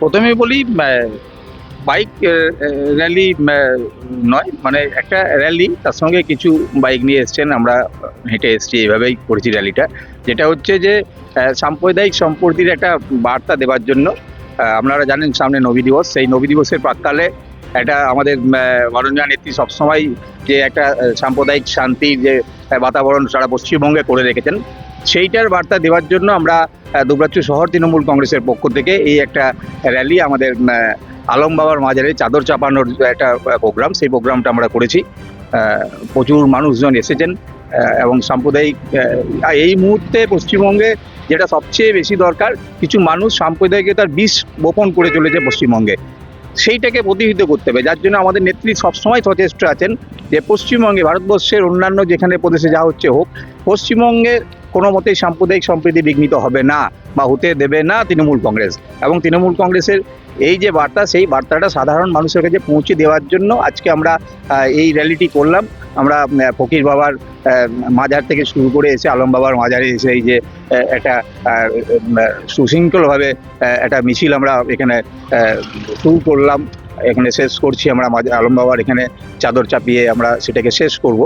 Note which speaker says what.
Speaker 1: প্রথমে বলি bike rally নয় মানে একটা র্যালি তার সঙ্গে কিছু বাইক নিয়ে এসছেন, আমরা হেঁটে এসেছি, এইভাবেই করেছি র্যালিটা যেটা হচ্ছে যে সাম্প্রদায়িক সম্প্রীতির একটা বার্তা দেওয়ার জন্য আপনারা জানেন সামনে নবী দিবস, সেই নবী দিবসের প্রাককালে একটা আমাদের মাননীয় নেত্রী সবসময় যে একটা সাম্প্রদায়িক শান্তির যে বাতাবরণ সারা পশ্চিমবঙ্গে করে রেখেছেন। সেইটার বার্তা দেওয়ার জন্য আমরা দুবরাজ্য শহর তৃণমূল কংগ্রেসের পক্ষ থেকে এই একটা র্যালি আমাদের আলম বাবার মাজারে চাদর চাপানোর একটা প্রোগ্রাম সেই প্রোগ্রামটা আমরা করেছি। প্রচুর মানুষজন এসেছেন এবং সাম্প্রদায়িক এই মুহূর্তে পশ্চিমবঙ্গে যেটা সবচেয়ে বেশি দরকার, কিছু মানুষ সাম্প্রদায়িকতার বিষ বপন করে চলেছে পশ্চিমবঙ্গে। সেইটাকে প্রতিহিত করতে হবে, যার জন্য আমাদের নেত্রী সবসময় সচেষ্ট আছেন যে পশ্চিমবঙ্গে, ভারতবর্ষের অন্যান্য যেখানে প্রদেশে যা হচ্ছে হোক পশ্চিমবঙ্গে কোনো মতেই সাম্প্রদায়িক সম্প্রীতি বিঘ্নিত হবে না বা হতে দেবে না তৃণমূল কংগ্রেস। এবং তৃণমূল কংগ্রেসের এই যে বার্তা, সেই বার্তাটা সাধারণ মানুষের কাছে পৌঁছে দেওয়ার জন্য আজকে আমরা এই র্যালিটি করলাম। আমরা ফকির বাবার মাজার থেকে শুরু করে এসে আলম বাবার মাজারে এসে এই যে একটা সুশৃঙ্খলভাবে একটা মিছিল আমরা এখানে শুরু করলাম। এখানে শেষ করছি আমরা আলম বাবার এখানে চাদর চাপিয়ে আমরা সেটাকে শেষ করব।